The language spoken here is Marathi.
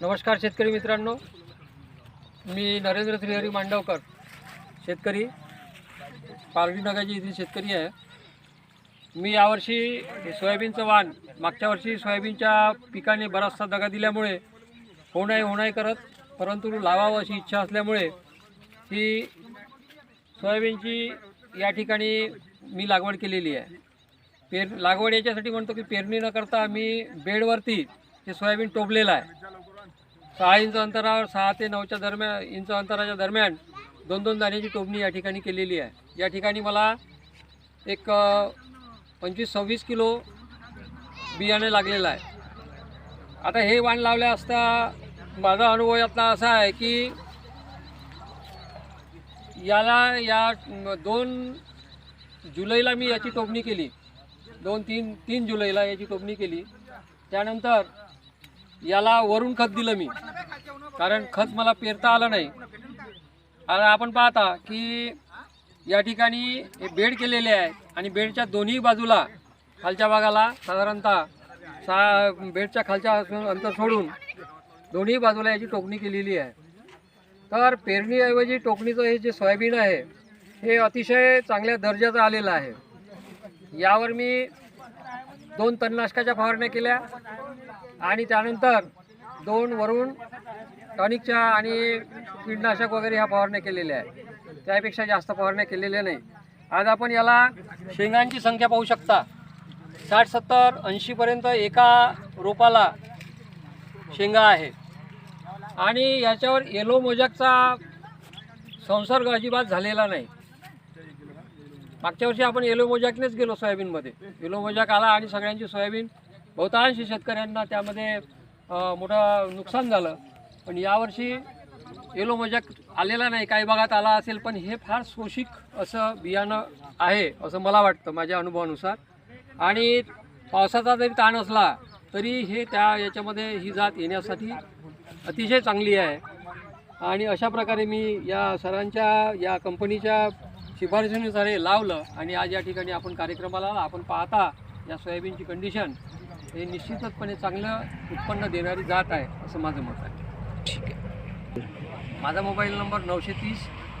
नमस्कार शेतकरी मित्रांनो. मी नरेंद्र श्रीहरी मांडवकर शेतकरी पारडी नगाची शेतकरी आहे. मी यावर्षी सोयाबीनचं वाण मागच्या वर्षी सोयाबीनच्या पिकाने बराचसा दगा दिल्यामुळे होणाई होणाई करत परंतु लावावं अशी इच्छा असल्यामुळे ही सोयाबीनची या ठिकाणी मी लागवड केलेली आहे. पेर लागवड याच्यासाठी म्हणतो की पेरणी न करता मी बेडवरती हे सोयाबीन टोपलेलं आहे. सहा इंच अंतरावर सहा ते नऊच्या दरम्यान इंच अंतराच्या दरम्यान दोन दोन दाण्याची टोपणी या ठिकाणी केलेली आहे. या ठिकाणी मला एक पंचवीस सव्वीस किलो बियाणे लागलेलं आहे. आता हे वाण लावल्या असता माझा अनुभव यातला असा आहे की याला या दोन जुलैला मी याची टोपणी केली. दोन तीन तीन जुलैला याची टोपणी केली. त्यानंतर याला वरून खत दिलं मी. कारण खत मला पेरता आलं नाही. आता आपण पाहता की या ठिकाणी हे बेड केलेले आहे आणि बेडच्या दोन्ही बाजूला खालच्या भागाला साधारणतः सा बेडच्या खालच्या अंतर सोडून दोन्ही बाजूला याची टोकणी केलेली आहे. तर पेरणीऐवजी टोकणीचं हे जे सोयाबीन आहे हे अतिशय चांगल्या दर्जाचं आलेलं आहे. यावर मी दोन तणनाशकाच्या फवारण्या केल्या आणि त्यानंतर दोन वरून टॉनिकच्या आणि कीटनाशक वगैरे ह्या फवारण्या केलेल्या आहेत. त्यापेक्षा जास्त फवारण्या केलेल्या नाही. आज आपण याला शेंगांची संख्या पाहू शकता. साठ सत्तर ऐंशीपर्यंत एका रोपाला शेंगा आहे. आणि याच्यावर येलो मोजॅकचा संसर्ग अजिबात झालेला नाही. मागच्या वर्षी आपण येलो मोजॅकनेच गेलो सोयाबीनमध्ये. येलो मोजॅक आला आणि सगळ्यांची सोयाबीन बहुतांश शेतकऱ्यांना त्यामध्ये मोठं नुकसान झालं. पण यावर्षी येलो मोजॅक आलेला नाही. काही भागात आला असेल पण हे फार शोषिक असं बियाणं आहे असं मला वाटतं माझ्या अनुभवानुसार. आणि पावसाचा जरी ताण असला तरी हे त्या याच्यामध्ये ही जात येण्यासाठी अतिशय चांगली आहे. आणि अशा प्रकारे मी या सरांच्या या कंपनीच्या शिफारशीनुसार हे लावलं आणि आज या ठिकाणी आपण कार्यक्रमाला आला. आपण पाहता या सोयाबीनची कंडिशन हे निश्चितचपणे चांगलं उत्पन्न देणारी जात आहे असं माझं मत आहे माझा मोबाईल नंबर नऊशे तीस